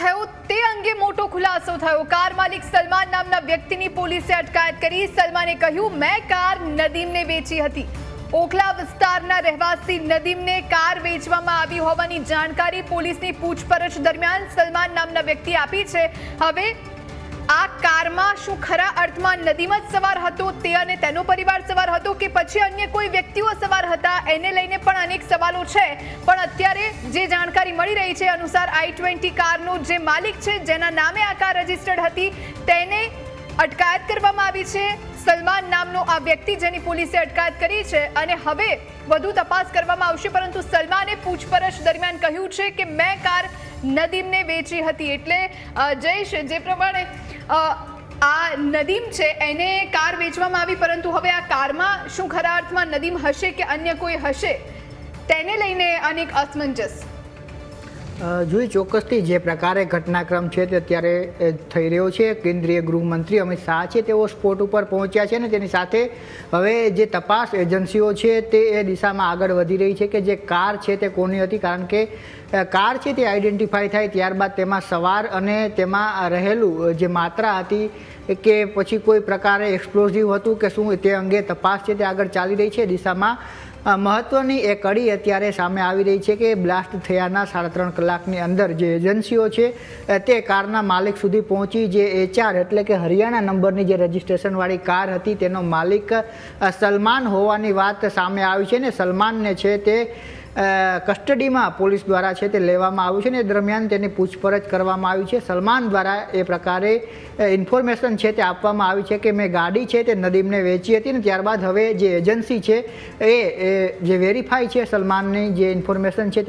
થયો તે અંગે મોટો ખુલાસો થયો. કાર માલિક સલમાન નામના વ્યક્તિની પોલીસે અટકાયત કરી. સલમાને કહ્યું, મેં કાર નદીમને વેચી હતી. ઓખલા વિસ્તારના રહેવાસી નદીમને કાર વેચવામાં આવી હોવાની જાણકારી પોલીસની પૂછપરછ દરમિયાન સલમાન નામના વ્યક્તિ આપી છે. હવે આ કારમાં શું ખરા અર્થમાં નદીમાં જ સવાર હતો તે અને તેનો પરિવાર સવાર હતો કે પછી અન્ય કોઈ વ્યક્તિઓ સવાર હતા? એને લઈને પણ અનેક સવાલો છે. પણ અત્યારે જે જાણકારી મળી રહી છે અનુસાર આઈ ટ્વેન્ટી કારનો જે માલિક છે, જેના નામે આ કાર રજિસ્ટર્ડ હતી, તેને અટકાયત કરવામાં આવી છે. સલમાન નામનો આ વ્યક્તિ જેની પોલીસે અટકાયત કરી છે અને હવે વધુ તપાસ કરવામાં આવશે. પરંતુ સલમાને પૂછપરછ દરમિયાન કહ્યું છે કે મેં કાર નદીમને વેચી હતી. એટલે જઈશ જે પ્રમાણે આ નદીમ છે, એને કાર વેચવામાં આવી, પરંતુ હવે આ કારમાં શું ખરા અર્થમાં નદીમ હશે કે અન્ય કોઈ હશે? તેને લઈને અનેક અસમંજસ. જોઈ ચોક્કસથી જે પ્રકારે ઘટનાક્રમ છે તે અત્યારે થઈ રહ્યો છે. કેન્દ્રીય ગૃહમંત્રી અમિત શાહ છે તેઓ સ્પોટ ઉપર પહોંચ્યા છે ને તેની સાથે હવે જે તપાસ એજન્સીઓ છે તે એ દિશામાં આગળ વધી રહી છે કે જે કાર છે તે કોની હતી? કારણ કે કાર છે તે આઈડેન્ટિફાઈ થાય ત્યારબાદ તેમાં સવાર અને તેમાં રહેલું જે માત્રા હતી કે પછી કોઈ પ્રકારે એક્સપ્લોઝિવ હતું કે શું તે અંગે તપાસ છે તે આગળ ચાલી રહી છે દિશામાં. અ, મહત્વની એ કડી અત્યારે સામે આવી રહી છે કે બ્લાસ્ટ થયાના સાડા ત્રણ કલાકની અંદર જે એજન્સીઓ છે તે કારના માલિક સુધી પહોંચી જે એચઆર એટલે કે હરિયાણા નંબરની જે રજિસ્ટ્રેશનવાળી કાર હતી તેનો માલિક સલમાન હોવાની વાત સામે આવી છે ને સલમાનને છે તે કસ્ટડીમાં પોલીસ દ્વારા છે તે લેવામાં આવ્યું છે ને એ દરમિયાન તેની પૂછપરછ કરવામાં આવી છે. સલમાન દ્વારા એ પ્રકારે ઇન્ફોર્મેશન છે તે આપવામાં આવી છે કે મેં ગાડી છે તે નદીમને વેચી હતી ને ત્યારબાદ હવે જે એજન્સી છે એ જે વેરીફાઈ છે સલમાનની જે ઇન્ફોર્મેશન છે તેને